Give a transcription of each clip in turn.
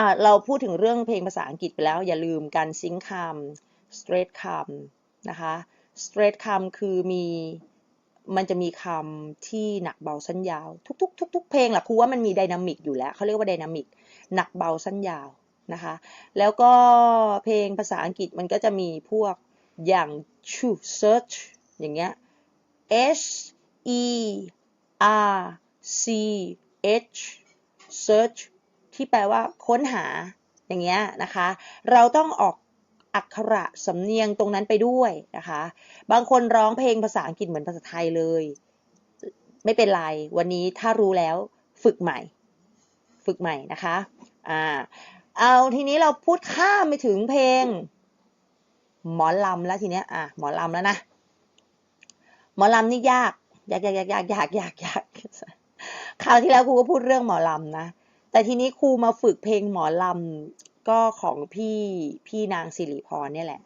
อ่าเราพูดถึงเรื่องเพลงภาษาอังกฤษไปแล้วอย่าลืมการซิงค์คำ straight คำนะคะ straight คำคือมีมันจะมีคำที่หนักเบาสั้นยาว ทุกๆทุกๆเพลงแหละครูว่ามันมีไดนามิกอยู่แล้วเขาเรียกว่าไดนามิกหนักเบาสั้นยาวนะคะ แล้วก็เพลงภาษาอังกฤษมันก็จะมีพวกอย่าง choose search อย่างเงี้ย H E R C H search ที่แปลว่าค้นหาอย่างเงี้ยนะคะ เราต้องออกอักขระสำเนียงตรงนั้นไปด้วยนะคะ บางคนร้องเพลงภาษาอังกฤษเหมือนภาษาไทยเลย ไม่เป็นไร วันนี้ถ้ารู้แล้วฝึกใหม่ ฝึกใหม่นะคะอ่าเอาทีนี้เราพูดข้ามไปถึงเพลง หมอลำแล้วทีเนี้ยอะหมอลำแล้วนะหมอลำนี่ยากยากยากยากยากยากยากยากคราวที่แล้วครูก็พูดเรื่องหมอลำนะ แต่ทีนี้ครูมาฝึกเพลงหมอลำก็ของพี่พี่นางสิริพรเนี่ยแหละ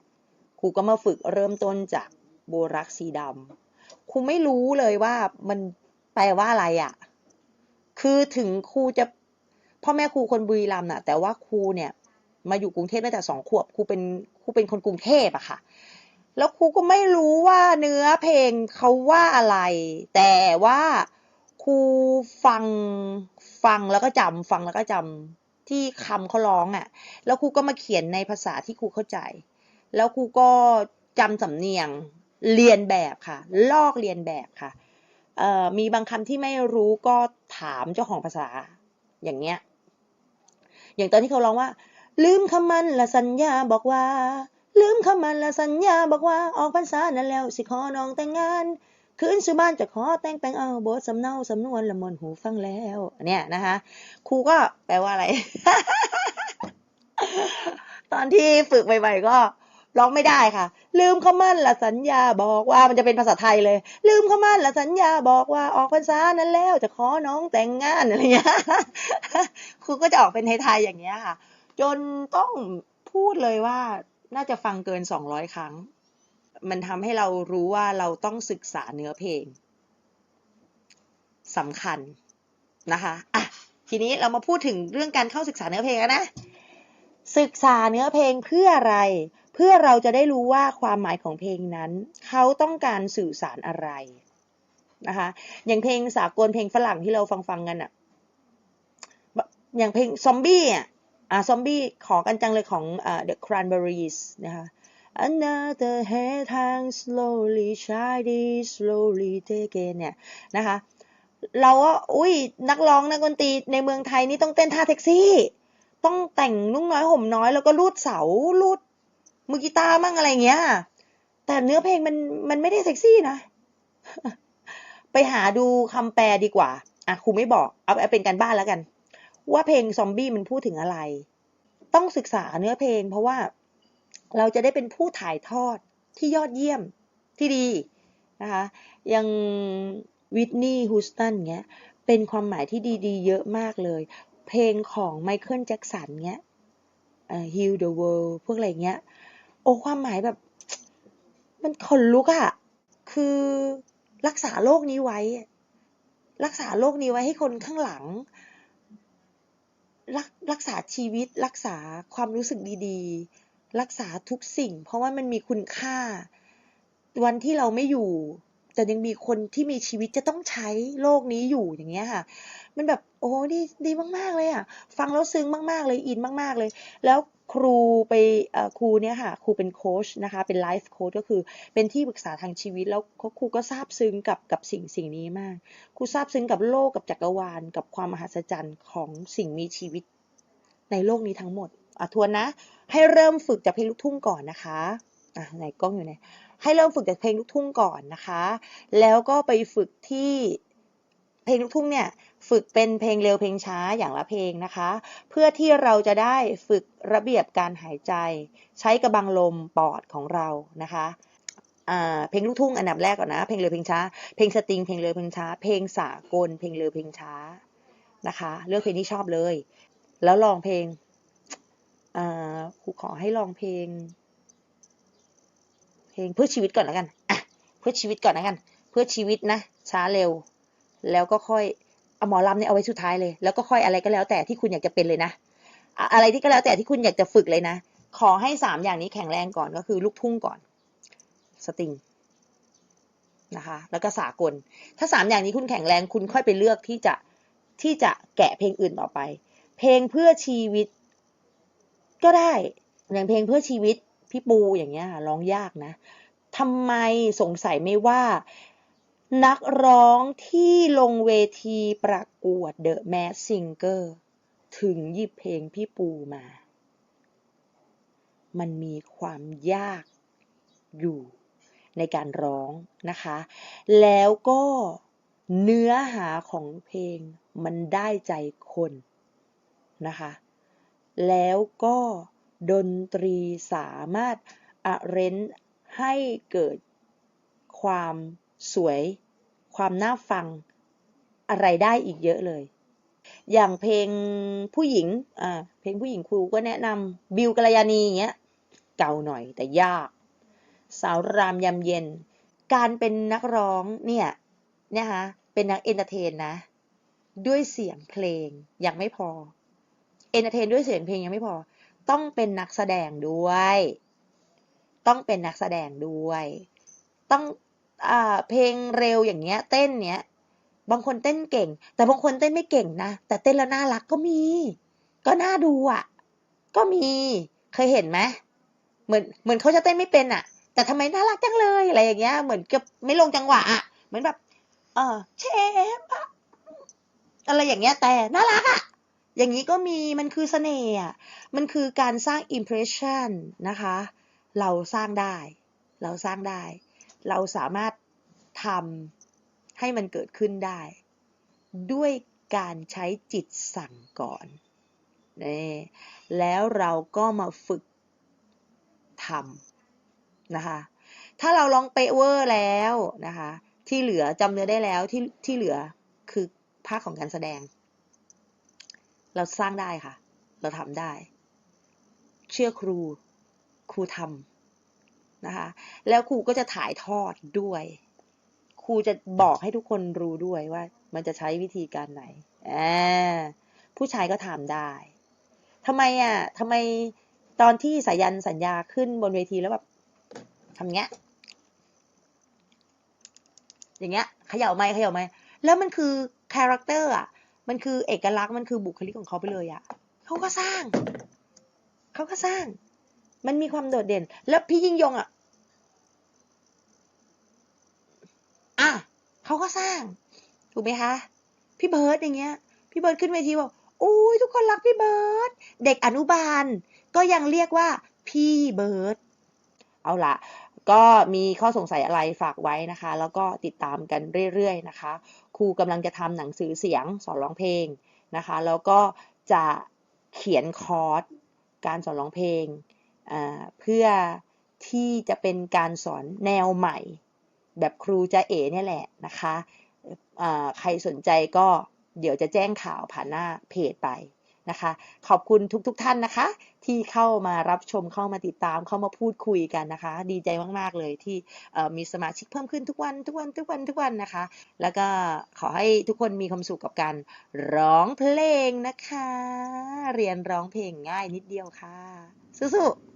ครูก็มาฝึกเริ่มต้นจากโบรักสีดำครูไม่รู้เลยว่ามันแปลว่าอะไรอะ่ะ คือถึงครูจะพ่อแม่ครูคนบุรีรัมย์น่ะ แต่ว่าครูเนี่ย มาอยู่กรุงเทพตั้งแต่สองขวบครูเป็นครูเป็นคนกรุงเทพอะค่ะ แล้วครูก็ไม่รู้ว่าเนื้อเพลงเขาว่าอะไร แต่ว่าครูฟัง ฟังแล้วก็จำฟังแล้วก็จำที่คำเขาร้องอะ่ะ แล้วครูก็มาเขียนในภาษาที่ครูเข้าใจ แล้วครูก็จำสำเนียงเรียนแบบค่ะ ลอกเรียนแบบค่ะเออมีบางคำที่ไม่รู้ก็ถามเจ้าของภาษาอย่างเงี้ย อย่างตอนที่เขาร้องว่า ลืมคำมันละสัญญาบอกว่า ลืมคำมันละสัญญาบอกว่าออกพรรษานั้นแล้ว สิขอน้องแต่งงาน คืนสุบ้านจะขอแต่งแปลงเอาบทสำเนาสำนวนละมนหูฟังแล้ว เนี่ยนะคะครูก็แปลว่าอะไร ตอนที่ฝึกใหม่ๆก็ร้องไม่ได้ค่ะ ลืมคำมั่นละสัญญาบอกว่ามันจะเป็นภาษาไทยเลย ลืมคำมั่นละสัญญาบอกว่าออกพรรษานั้นแล้วจะขอน้องแต่งงานอะไรเงี้ยครูก็จะออกเป็นไทยๆอย่างเงี้ยค่ะ จนต้องพูดเลยว่าน่าจะฟังเกินสองร้อยครั้ง มันทำให้เรารู้ว่าเราต้องศึกษาเนื้อเพลงสำคัญนะคะอะทีนี้เรามาพูดถึงเรื่องการเข้าศึกษาเนื้อเพลงนะ ศึกษาเนื้อเพลงเพื่ออะไร เพื่อเราจะได้รู้ว่าความหมายของเพลงนั้น เขาต้องการสื่อสารอะไรนะคะ อย่างเพลงสากลเพลงฝรั่งที่เราฟังฟังๆกันอะอย่างเพลงซอมบี้อะอ่าซอมบี้ขอกันจังเลยของอ่า The Cranberries นะคะ Another head hang slowly shiny slowly taken เนี่ยนะคะเราก็อุ้ยนักร้องนักดนตรีในเมืองไทยนี่ต้องเต้นท่าแท็กซี่ ต้องแต่งนุ่งน้อยห่มน้อยแล้วก็รูดเสารูดมือกีตาร์มั่งอะไรเงี้ย แต่เนื้อเพลงมันมันไม่ได้เซ็กซี่นะ ไปหาดูคำแปลดีกว่า อะครูไม่บอกเอาเป็นการบ้านแล้วกัน ว่าเพลงซอมบี้มันพูดถึงอะไร ต้องศึกษาเนื้อเพลงเพราะว่า เราจะได้เป็นผู้ถ่ายทอดที่ยอดเยี่ยมที่ดีนะคะอย่างวิทนีย์ฮูสตันเงี้ยเป็นความหมายที่ดีๆ เยอะมากเลย เพลงของไมเคิลแจ็กสันเงี้ยเอ่อ Heal the World พวกอะไรเงี้ย โอ้ความหมายแบบ มันขนลุกอะคือรักษาโลกนี้ไว้ รักษาโลกนี้ไว้ให้คนข้างหลัง รักรักษาชีวิตรักษาความรู้สึกดีๆ รักษาทุกสิ่ง เพราะว่ามันมีคุณค่า วันที่เราไม่อยู่ แต่ยังมีคนที่มีชีวิตจะต้องใช้โลกนี้อยู่อย่างเงี้ยค่ะ มันแบบโอ้ดีดีมาก ๆ เลยอะ ฟังแล้วซึ้งมากๆเลยอินมาก ๆเลย แล้วครูไปครูเนี่ยค่ะครูเป็นโค้ชนะคะ เป็นไลฟ์โค้ชก็คือเป็นที่ปรึกษาทางชีวิต แล้วครูก็ซาบซึ้งกับกับสิ่งสิ่งนี้มาก ครูซาบซึ้งกับโลกกับจักรวาล กับความมหัศจรรย์ของสิ่งมีชีวิตในโลกนี้ทั้งหมด อะทวนนะ ให้เริ่มฝึกจากเพลงลูกทุ่งก่อนนะคะอะไหนกล้องอยู่ไหนให้เริ่มฝึกจากเพลงลูกทุ่งก่อนนะคะ แล้วก็ไปฝึกที่เพลงลูกทุ่งเนี่ยฝึกเป็นเพลงเร็วเพลงช้าอย่างละเพลงนะคะ เพื่อที่เราจะได้ฝึกระเบียบการหายใจ ใช้กระบังลมปอดของเรานะคะอ่าเพลงลูกทุ่งอันดับแรกก่อนนะ เพลงเร็วเพลงช้า เพลงสตริงเพลงเร็วเพลงช้า เพลงสากล เพลงเร็วเพลงช้านะคะ เลือกเพลงที่ชอบเลย แล้วลองเพลง ครูขอให้ลองเพลง เพลงเพื่อชีวิตก่อนแล้วกันอะเพื่อชีวิตก่อนแล้วกัน เพื่อชีวิตนะ ช้าเร็ว แล้วก็ค่อยเอาหมอลำเนี่ยเอาไว้สุดท้ายเลย แล้วก็ค่อยอะไรก็แล้วแต่ที่คุณอยากจะเป็นเลยนะ อะไรที่ก็แล้วแต่ที่คุณอยากจะฝึกเลยนะ ขอให้สามอย่างนี้แข็งแรงก่อนก็คือลูกทุ่งก่อน สตริงนะคะแล้วก็สากล ถ้าสามอย่างนี้คุณแข็งแรงคุณค่อยไปเลือกที่จะที่จะแกะเพลงอื่นต่อไป เพลงเพื่อชีวิต ก็ได้อย่างเพลงเพื่อชีวิตพี่ปูอย่างเงี้ยค่ะร้องยากนะทำไมสงสัยไหม่ว่า นักร้องที่ลงเวทีประกวด The Mask Singer ถึงหยิบเพลงพี่ปูมา มันมีความยากอยู่ในการร้องนะคะ แล้วก็เนื้อหาของเพลงมันได้ใจคนนะคะ แล้วก็ดนตรีสามารถอะเรนให้เกิดความสวย ความน่าฟังอะไรได้อีกเยอะเลย อย่างเพลงผู้หญิงอ่าเพลงผู้หญิงครูก็แนะนำบิวกัลยาณีอย่างเงี้ยเก่าหน่อยแต่ยาก สาวรามยำเย็น การเป็นนักร้องเนี่ยนะคะเป็นนักเอนเตอร์เทนนะ ด้วยเสียงเพลงยังไม่พอ เอนเตอร์เทนด้วยเสียงเพลงยังไม่พอ ต้องเป็นนักแสดงด้วย ต้องเป็นนักแสดงด้วย ต้องอเพลงเร็วอย่างเงี้ย เต้นเนี้ย บางคนเต้นเก่ง แต่บางคนเต้นไม่เก่งนะ แต่เต้นแล้วน่ารักก็มี ก็น่าดูอะ ก็มี เคยเห็นไหมเหมือนเหมือนเขาจะเต้นไม่เป็นอะ แต่ทำไมน่ารักจังเลยอะไรอย่างเงี้ย เหมือนกับไม่ลงจังหวะอะ เหมือนแบบ เออเชฟอะอะไรอย่างเงี้ย แต่น่ารักอะ อย่างนี้ก็มีมันคือเสน่ห์อะมันคือการสร้าง impression นะคะ เราสร้างได้ เราสร้างได้ เราสามารถทำให้มันเกิดขึ้นได้ ด้วยการใช้จิตสั่งก่อนนี่แล้วเราก็มาฝึกทำนะคะ ถ้าเราลองเปะเวอร์แล้วนะคะ ที่เหลือจำเนื้อได้แล้วที่ที่เหลือคือภาคของการแสดง เราสร้างได้ค่ะ เราทำได้ เชื่อครู ครูทำนะคะ แล้วครูก็จะถ่ายทอดด้วย ครูจะบอกให้ทุกคนรู้ด้วยว่า มันจะใช้วิธีการไหนอผู้ชายก็ทำได้ทำไมอะทำไมตอนที่สายันสัญญาขึ้นบนเวทีแล้วแบบทำเงี้ย อย่างเงี้ยเขย่าไม้เขย่าไม้แล้วมันคือคาแรคเตอร์อะ มันคือเอกลักษณ์มันคือบุคลิกของเขาไปเลยอะเขาก็สร้าง เขาก็สร้าง มันมีความโดดเด่น แล้วพี่ยิ่งยงอะอะเขาก็สร้าง ถูกไหมคะ พี่เบิร์ดอย่างเงี้ย พี่เบิร์ดขึ้นเวทีบอกโอ้ยทุกคนรักพี่เบิร์ดเด็กอนุบาล ก็ยังเรียกว่าพี่เบิร์ดเอาละ ก็มีข้อสงสัยอะไรฝากไว้นะคะ แล้วก็ติดตามกันเรื่อยๆนะคะ ครูกำลังจะทำหนังสือเสียงสอนร้องเพลงนะคะ แล้วก็จะเขียนคอร์สการสอนร้องเพลง เพื่อที่จะเป็นการสอนแนวใหม่ แบบครูจะเอ๋เนี่ยแหละนะคะ ใครสนใจก็เดี๋ยวจะแจ้งข่าวผ่านหน้าเพจไป นะคะ ขอบคุณทุกๆทท่านนะคะ ที่เข้ามารับชมเข้ามาติดตามเข้ามาพูดคุยกันนะคะ ดีใจมากๆเลยที่มีสมาชิกเพิ่มขึ้นทุกวันทุกวันทุกวันทุกวันนะคะ แล้วก็ขอให้ทุกคนมีความสุขกับการร้องเพลงนะคะ เรียนร้องเพลงง่ายนิดเดียวค่ะสู้ๆ